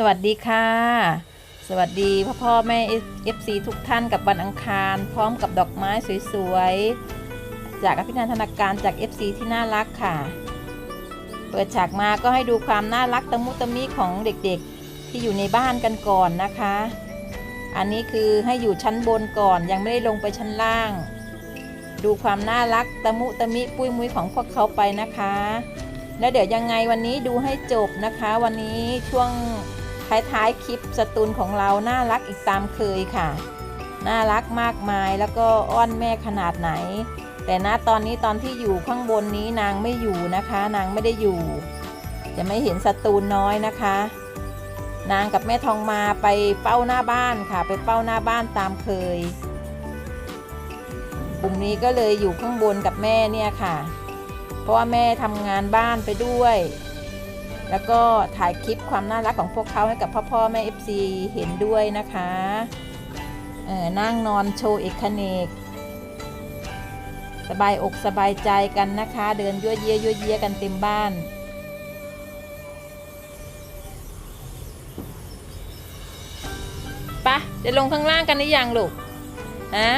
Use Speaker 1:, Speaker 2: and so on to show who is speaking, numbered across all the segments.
Speaker 1: สวัสดีค่ะ สวัสดีพ่อพ่อแม่เอฟซีทุกท่านกับวันอังคาร พร้อมกับดอกไม้สวยๆ จากอภินันทนาการจาก FC ที่น่ารักค่ะ เปิดฉากมาก็ให้ดูความน่ารักตะมุตะมิของเด็กๆ ที่อยู่ในบ้านกันก่อนนะคะ อันนี้คือให้อยู่ชั้นบนก่อนยังไม่ได้ลงไปชั้นล่าง ดูความน่ารักตะมุตะมิปุ้ยมุ้ยของพวกเขาไปนะคะ แล้วเดี๋ยวยังไงวันนี้ดูให้จบนะคะ วันนี้ช่วง ท้ายๆคลิปสตูนของเราน่ารักอีกตามเคยค่ะ น่ารักมากมายแล้วก็อ้อนแม่ขนาดไหน แต่ณตอนนี้ตอนที่อยู่ข้างบนนี้นางไม่อยู่นะคะ นางไม่ได้อยู่ จะไม่เห็นสตูนน้อยนะคะ นางกับแม่ทองมาไปเป้าหน้าบ้านค่ะ ไปเป้าหน้าบ้านตามเคยกลุ่มนี้ก็เลยอยู่ข้างบนกับแม่เนี่ยค่ะ เพราะว่าแม่ทำงานบ้านไปด้วย แล้วก็ถ่ายคลิปความน่ารักของพวกเขาให้กับพ่อพ่อแม่ FC เห็นด้วยนะคะเออนั่งนอนโชว์เอกเนก สบายอกสบายใจกันนะคะ เดินยั่วเยียยั่วเยียกันเต็มบ้านปะจะลงข้างล่างกันหรือยังลูกฮะ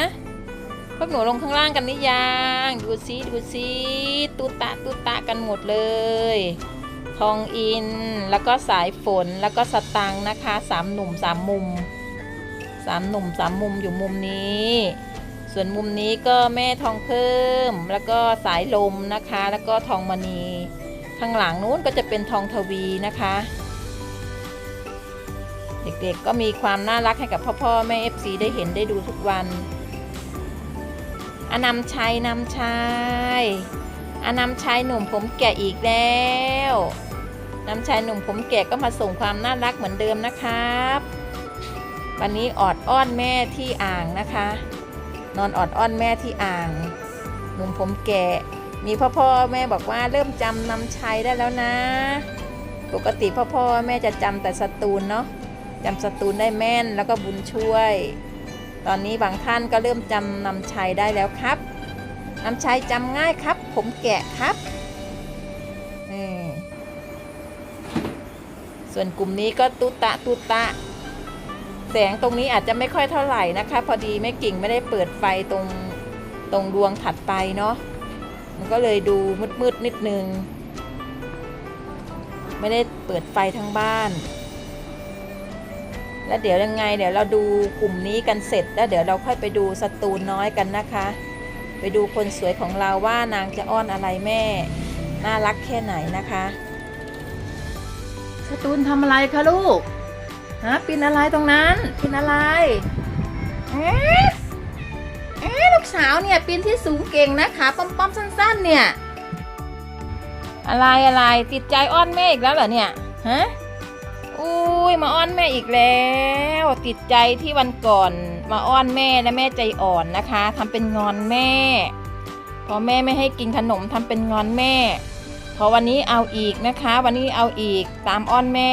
Speaker 1: พวกหนูลงข้างล่างกันหรือยังดูซิดูซิตุตะตุตะกันหมดเลย ทองอิน แล้วก็สายฝนแล้วก็สตังนะคะสามหนุ่มสามมุมสามหนุ่มสามมุมอยู่มุมนี้ ส่วนมุมนี้ก็แม่ทองเพิ่ม แล้วก็สายลมนะคะ แล้วก็ทองมณี ข้างหลังนู้นก็จะเป็นทองทวีนะคะ เด็กๆก็มีความน่ารักให้กับพ่อพ่อแม่ FC ได้เห็นได้ดูทุกวันอานำชัยนำชัยอานำชัยหนุ่มผมแก่อีกแล้ว น้ำชัยหนุ่มผมแก่ก็มาส่งความน่ารักเหมือนเดิมนะครับ วันนี้ออดอ้อนแม่ที่อ่างนะคะ นอนออดอ้อนแม่ที่อ่าง หนุ่มผมแก่มีพ่อพ่อแม่บอกว่าเริ่มจำน้ำชัยได้แล้วนะ ปกติพ่อพ่อแม่จะจำแต่สตูลเนาะจำสตูลได้แม่นแล้วก็บุญช่วย ตอนนี้บางท่านก็เริ่มจำน้ำชัยได้แล้วครับน้ำชัยจำง่ายครับ ผมแกะครับ ส่วนกลุ่มนี้ก็ตุตะตุตะ แสงตรงนี้อาจจะไม่ค่อยเท่าไหร่นะคะ พอดีแม่กิ่งไม่ได้เปิดไฟตรงตรงดวงถัดไปเนาะมันก็เลยดูมืดๆนิดนึง ไม่ได้เปิดไฟทั้งบ้าน แล้วเดี๋ยวยังไง เดี๋ยวเราดูกลุ่มนี้กันเสร็จ แล้วเดี๋ยวเราค่อยไปดูสตูนน้อยกันนะคะ ไปดูคนสวยของเราว่านางจะอ้อนอะไรแม่ น่ารักแค่ไหนนะคะ สตูนทำอะไรคะลูก ฮะปีนอะไรตรงนั้นปีนอะไรเอ๊ะเอ๊ะลูกสาวเนี่ยปีนที่สูงเก่งนะคะป้อมๆสั้น ๆ เนี่ย อะไรอะไรติดใจอ้อนแม่อีกแล้วเหรอเนี่ยฮะอุ้ยมาอ้อนแม่อีกแล้ว ติดใจที่วันก่อนมาอ้อนแม่และแม่ใจอ่อนนะคะทำเป็นงอนแม่ พอแม่ไม่ให้กินขนมทำเป็นงอนแม่ พอวันนี้เอาอีกนะคะ วันนี้เอาอีกตามอ้อนแม่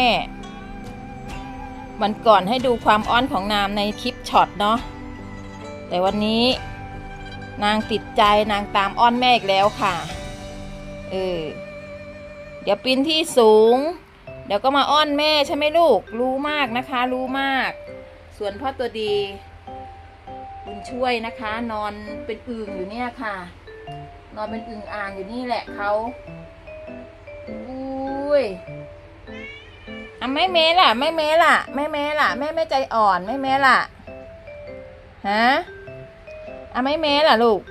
Speaker 1: วันก่อนให้ดูความอ้อนของนามในคลิปช็อตเนาะแต่วันนี้นางติดใจนางตามอ้อนแม่อีกแล้วค่ะ เออ เดี๋ยวปีนที่สูง เดี๋ยวก็มาอ้อนแม่ใช่ไหมลูก รู้มากนะคะ รู้มาก ส่วนพ่อตัวดีบุญช่วยนะคะ นอนเป็นอึ่งอยู่เนี่ยค่ะ นอนเป็นอึ่งอ่างอยู่นี่แหละเขา ยอะไม่เมล่ะ ไม่เมล่ะ ไม่เมล่ะ แม่ไม่ใจอ่อนไม่เมล่ะฮะอะไม่เมล่ะลูก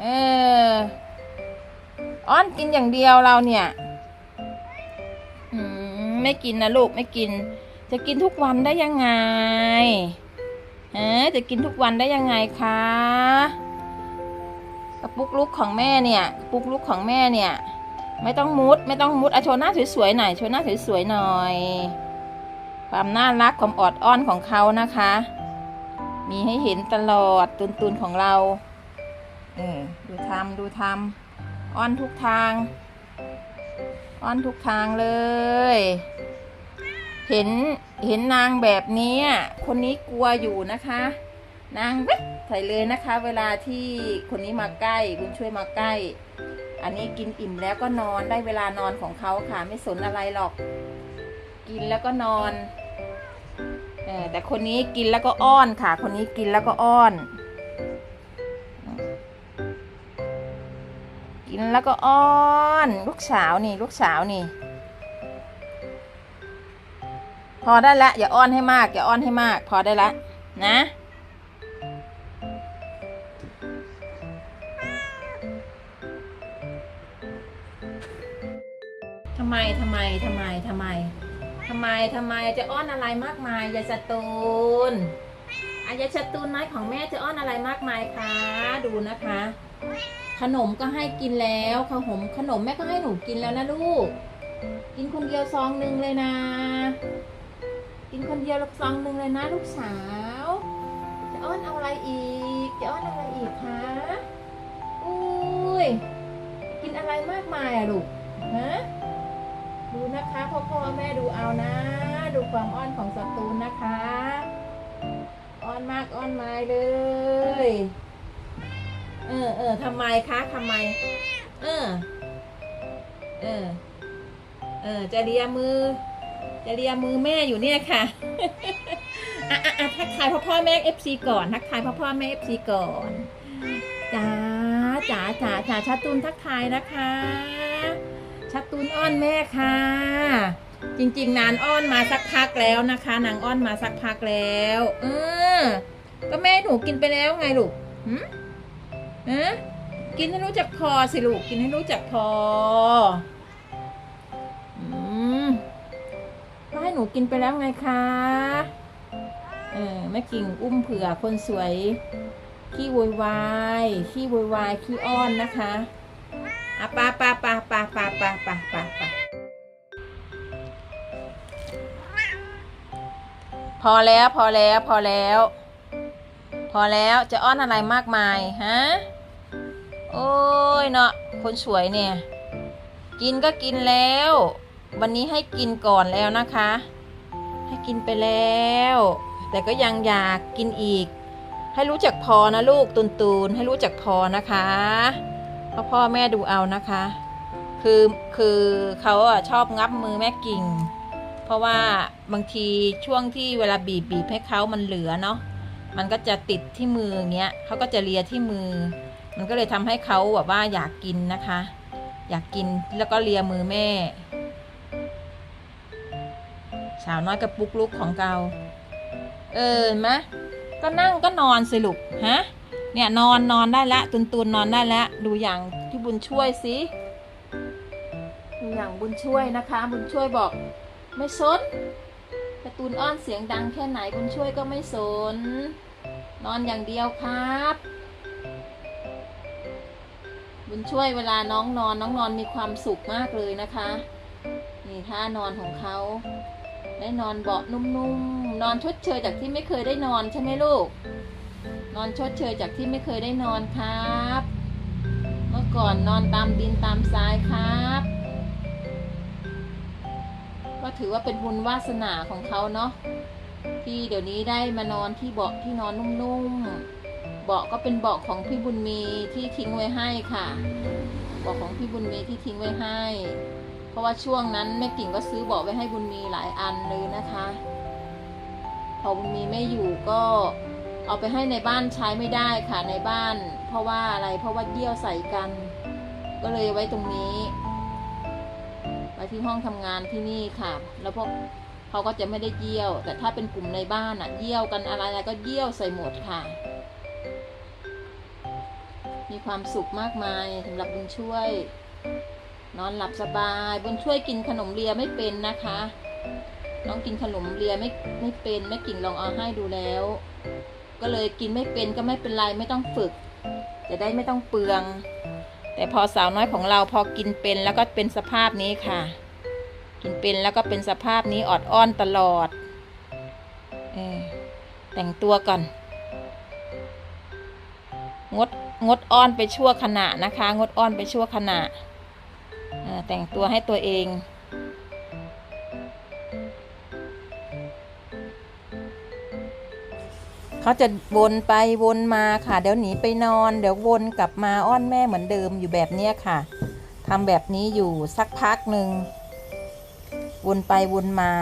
Speaker 1: เอออ้อนกินอย่างเดียวเราเนี่ยอืมไม่กินนะลูกไม่กิน จะกินทุกวันได้ยังไงฮะจะกินทุกวันได้ยังไงคะกระปุกลุกของแม่เนี่ยกระปุกลุกของแม่เนี่ย ไม่ต้องมุด ไม่ต้องมุดอโชว์หน้าสวยๆหน่อยโชว์หน้าสวยๆหน่อย ความน่ารักความออดอ้อนของเขานะคะ มีให้เห็นตลอดตุนๆของเราเออดูทำดูทำอ้อนทุกทาง อ้อนทุกทางเลย เห็นเห็นนางแบบนี้คนนี้กลัวอยู่นะคะ นางเว็บใส่เลยนะคะ เวลาที่คนนี้มาใกล้ คุณช่วยมาใกล้ อันนี้กินอิ่มแล้วก็นอนได้เวลานอนของเขาค่ะ ไม่สนอะไรหรอก กินแล้วก็นอนอแต่คนนี้กินแล้วก็อ้อนค่ะ คนนี้กินแล้วก็อ้อน กินแล้วก็อ้อน ลูกสาวนี่ ลูกสาวนี่ พอได้ละอย่าอ้อนให้มาก อย่าอ้อนให้มาก พอได้ละนะำไมทำไมทำไมทำไมทำไมทำไมจะอ้อนอะไรมากมายยายสตูนอายายสตูนน้อยของแม่จะอ้อนอะไรมากมายคะดูนะคะ ขนมก็ให้กินแล้วขนมขนมแม่ก็ให้หนูกินแล้วนะลูก กินคนเดียวซองหนึ่งเลยนะ กินคนเดียวซองหนึ่งเลยนะ ลูกสาว จะอ้อนเอาอะไรอีก จะอ้อนอะไรอีกคะอุ้ยกินอะไรมากมายอะลูกฮะ ดูนะคะพ่อพ่อแม่ดูเอานะ ดูความอ้อนของสตูนนะคะ อ้อนมากอ้อนไม้เลย เออเออทำไมคะทำไม เออ เออ เออ จะเลียมือ จะเลียมือแม่อยู่เนี่ยค่ะอะอะอะทักทายพ่อพ่อแม่เอฟซีก่อนทักทายพ่อพ่อแม่เอฟซีก่อนจ้าจ๋าจ๋าจ๋าชาตูนทักทายนะคะ ชาตูนอ้อนแม่ค่ะ จริง ๆ นานอ้อนมาสักพักแล้วนะคะ นางอ้อนมาสักพักแล้ว เออ ก็แม่หนูกินไปแล้วไงลูกหืมฮะกินให้รู้จักพอสิลูก กินให้รู้จักพออืมก็ให้หนูกินไปแล้วไงคะ เออแม่กิ่งอุ้มเผื่อคนสวย ขี้โวยวายขี้โวยวายขี้อ้อนนะคะอะปาปาปาปา ปาปาปาปพอแล้วพอแล้วพอแล้ว พอแล้วจะอ้อนอะไรมากมายฮะโอ้ยเนาะคนสวยเนี่ย กินก็กินแล้ว วันนี้ให้กินก่อนแล้วนะคะ ให้กินไปแล้ว แต่ก็ยังอยากกินอีก ให้รู้จักพอนะลูกตุนตูนให้รู้จักพอนะคะพ่อพ่อแม่ดูเอานะคะ คือคือเขาอะชอบงับมือแม่กิ่ง เพราะว่าบางทีช่วงที่เวลาบีบบีบให้เขามันเหลือเนาะมันก็จะติดที่มืออย่างเงี้ยเขาก็จะเลียที่มือ มันก็เลยทำให้เขาแบบว่าอยากกินนะคะ อยากกินแล้วก็เลียมือแม่ สาวน้อยกับปุกลุกของเราเออเห็นไหมก็นั่งก็นอนสิลูกฮะเนี่ยนอนนอนได้ล้วตุนตุนนอนได้ล้วดูอย่างที่บุญช่วยสิ อย่างบุญช่วยนะคะ บุญช่วยบอกไม่สนการ์ตูนอ้อนเสียงดังแค่ไหนบุญช่วยก็ไม่สน นอนอย่างเดียวครับ บุญช่วยเวลาน้องนอนน้องนอนมีความสุขมากเลยนะคะ นี่ท่านอนของเขาได้นอนเบาะนุ่มๆ นอนชดเชยจากที่ไม่เคยได้นอนใช่ไหมลูก นอนชดเชยจากที่ไม่เคยได้นอนครับ เมื่อก่อนนอนตามดินตามทรายครับ ก็ถือว่าเป็นบุญวาสนาของเขาเนาะที่เดี๋ยวนี้ได้มานอนที่เบาะที่นอนนุ่มๆเบาะก็เป็นเบาะของพี่บุญมีที่ทิ้งไว้ให้ค่ะเบาะของพี่บุญมีที่ทิ้งไว้ให้ เพราะว่าช่วงนั้นแม่กิ่งก็ซื้อเบาะไว้ให้บุญมีหลายอันเลยนะคะพอบุญมีไม่อยู่ก็เอาไปให้ในบ้านใช้ไม่ได้ค่ะในบ้าน เพราะว่าอะไรเพราะว่าเยี่ยวใส่กัน ก็เลยไว้ตรงนี้ ไว้ที่ห้องทำงานที่นี่ค่ะ แล้วพวกเขาก็จะไม่ได้เยี่ยว แต่ถ้าเป็นกลุ่มในบ้านอะเยี่ยวกันอะไรก็เยี่ยวใส่หมดค่ะ มีความสุขมากมายสำหรับบุญช่วย นอนหลับสบายบุญช่วยกินขนมเลียไม่เป็นนะคะ น้องกินขนมเลียไม่ไม่เป็นแม่กิ่งลองเอาให้ดูแล้ว ก็เลยกินไม่เป็นก็ไม่เป็นไรไม่ต้องฝึก จะได้ไม่ต้องเปลือง แต่พอสาวน้อยของเราพอกินเป็นแล้วก็เป็นสภาพนี้ค่ะ กินเป็นแล้วก็เป็นสภาพนี้ออดอ้อนตลอดเออแต่งตัวก่อน งดงดอ้อนไปชั่วขณะนะคะ งดอ้อนไปชั่วขณะเออแต่งตัวให้ตัวเอง เขาจะวนไปวนมาค่ะ เดี๋ยวหนีไปนอน เดี๋ยววนกลับมาอ้อนแม่เหมือนเดิมอยู่แบบเนี้ยค่ะทำแบบนี้อยู่สักพักหนึ่งวนไปวนมา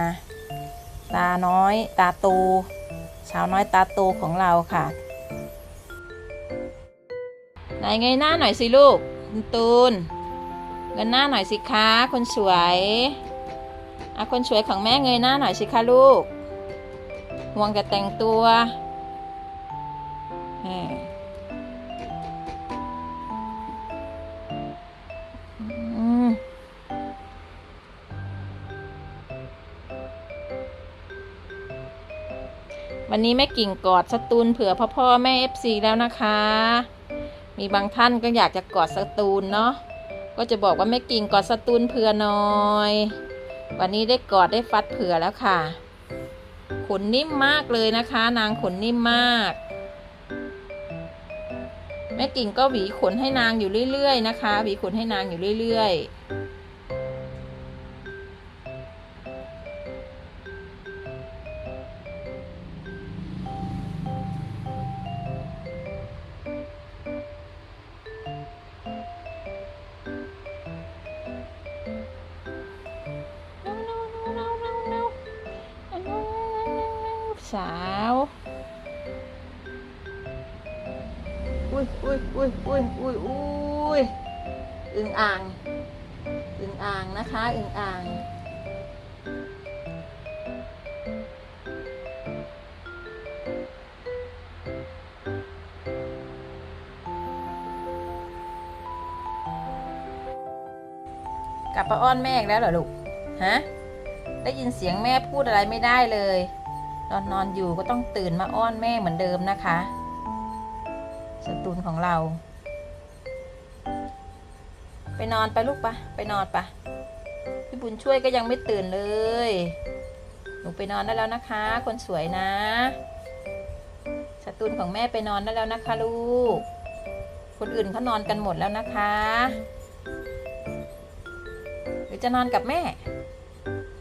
Speaker 1: ตาน้อย ตาโตสาวน้อยตาโตของเราค่ะไหนเงยหน้าหน่อยสิลูกคุณตูนเงยหน้าหน่อยสิคะคนสวยอะคนสวยของแม่เงยหน้าหน่อยสิคะลูกห่วงแต่แต่งตัว วันนี้แม่กิ่งกอดสตูนเผื่อพ่อพ่อแม่เอฟซีแล้วนะคะ มีบางท่านก็อยากจะกอดสตูนเนาะก็จะบอกว่าแม่กิ่งกอดสตูนเผื่อหน่อย วันนี้ได้กอดได้ฟัดเผื่อแล้วค่ะ ขนนิ่มมากเลยนะคะ นางขนนิ่มมาก แม่กิ่งก็หวีขนให้นางอยู่เรื่อยๆนะคะ หวีขนให้นางอยู่เรื่อย ๆ สาว อุ้ยอุ้ยอุ้ยอุ้ยอุ้ยอุ้ยอึ่งอ่าง อึ่งอ่างนะคะ อึ่งอ่าง กลับมาอ้อนแม่อีกแล้วเหรอลูก ฮะ ได้ยินเสียงแม่พูดอะไรไม่ได้เลย นอนนอนอยู่ก็ต้องตื่นมาอ้อนแม่เหมือนเดิมนะคะสตูนของเรา ไปนอนไปลูกปะไปนอนปะพี่บุญช่วยก็ยังไม่ตื่นเลย หนูไปนอนได้แล้วนะคะ คนสวยนะสตูนของแม่ไปนอนได้แล้วนะคะ ลูก คนอื่นเขานอนกันหมดแล้วนะคะ หรือจะนอนกับแม่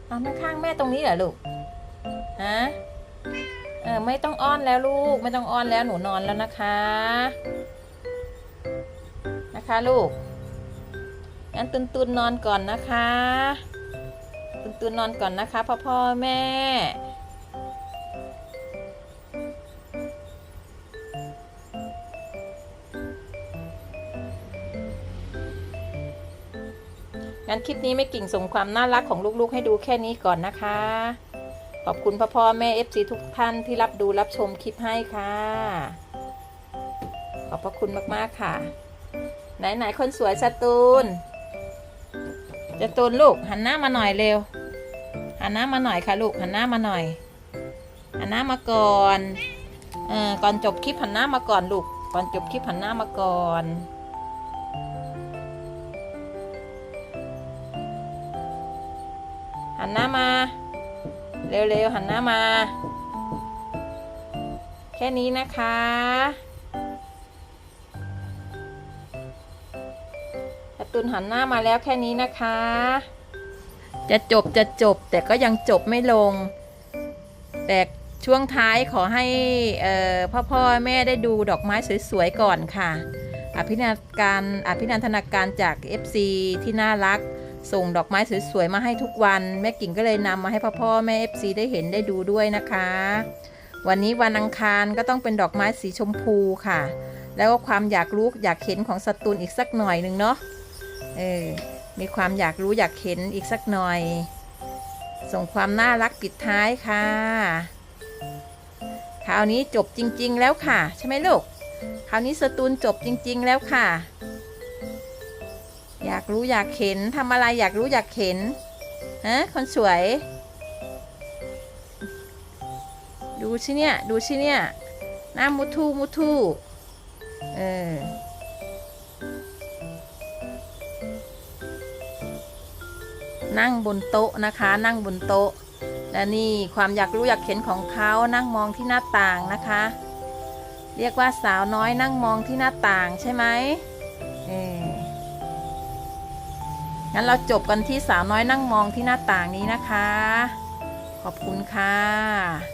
Speaker 1: นอนข้างๆแม่ตรงนี้เหรอลูก ฮะ เออไม่ต้องอ้อนแล้วลูก ไม่ต้องอ้อนแล้วหนูนอนแล้วนะคะ นะคะลูกงั้นตุนตุนนอนก่อนนะคะ ตุนตุนนอนก่อนนะคะ พ่อพ่อแม่งั้นคลิปนี้ไม่กิ่งส่งความน่ารักของลูกๆ ให้ดูแค่นี้ก่อนนะคะ ขอบคุณพ่อพ่อแม่ FC ทุกท่านที่รับดูรับชมคลิปให้ค่ะ ขอบพระคุณมากๆค่ะไหนไหนๆคนสวยสตูนจะตูนลูกหันหน้ามาหน่อยเร็ว หันหน้ามาหน่อยค่ะลูกหันหน้ามาหน่อย หันหน้ามาก่อนเออก่อนจบคลิปหันหน้ามาก่อนลูกก่อนจบคลิปหันหน้ามาก่อนหันหน้ามา เร็วๆหันหน้ามา แค่นี้นะคะ การ์ตูนหันหน้ามาแล้วแค่นี้นะคะ จะจบจะจบแต่ก็ยังจบไม่ลง แต่ช่วงท้ายขอให้พ่อพ่อแม่ได้ดูดอกไม้สวยๆก่อนค่ะ อภินันการอภินันทนาการจาก FC ที่น่ารัก ส่งดอกไม้สวยๆมาให้ทุกวัน แม่กิ่งก็เลยนำมาให้พ่อพ่อแม่ FC ได้เห็นได้ดูด้วยนะคะ วันนี้วันอังคารก็ต้องเป็นดอกไม้สีชมพูค่ะ แล้วก็ความอยากรู้อยากเห็นของสตูนอีกสักหน่อยหนึ่งเนาะเออมีความอยากรู้อยากเห็นอีกสักหน่อย ส่งความน่ารักปิดท้ายค่ะคราวนี้จบจริง ๆ แล้วค่ะ ใช่ไหมลูก คราวนี้สตูนจบจริง ๆ แล้วค่ะ อยากรู้อยากเห็นทำอะไรอยากรู้อยากเห็นฮะคนสวย ดูชิเนี่ยดูชิเนี่ยหน้ามุทูมุทูเออนั่งบนโต๊ะนะคะ นั่งบนโต๊ะ และนี่ความอยากรู้อยากเห็นของเขานั่งมองที่หน้าต่างนะคะ เรียกว่าสาวน้อยนั่งมองที่หน้าต่างใช่ไหมเออ งั้นเราจบกันที่สาวน้อยนั่งมองที่หน้าต่างนี้นะคะ ขอบคุณค่ะ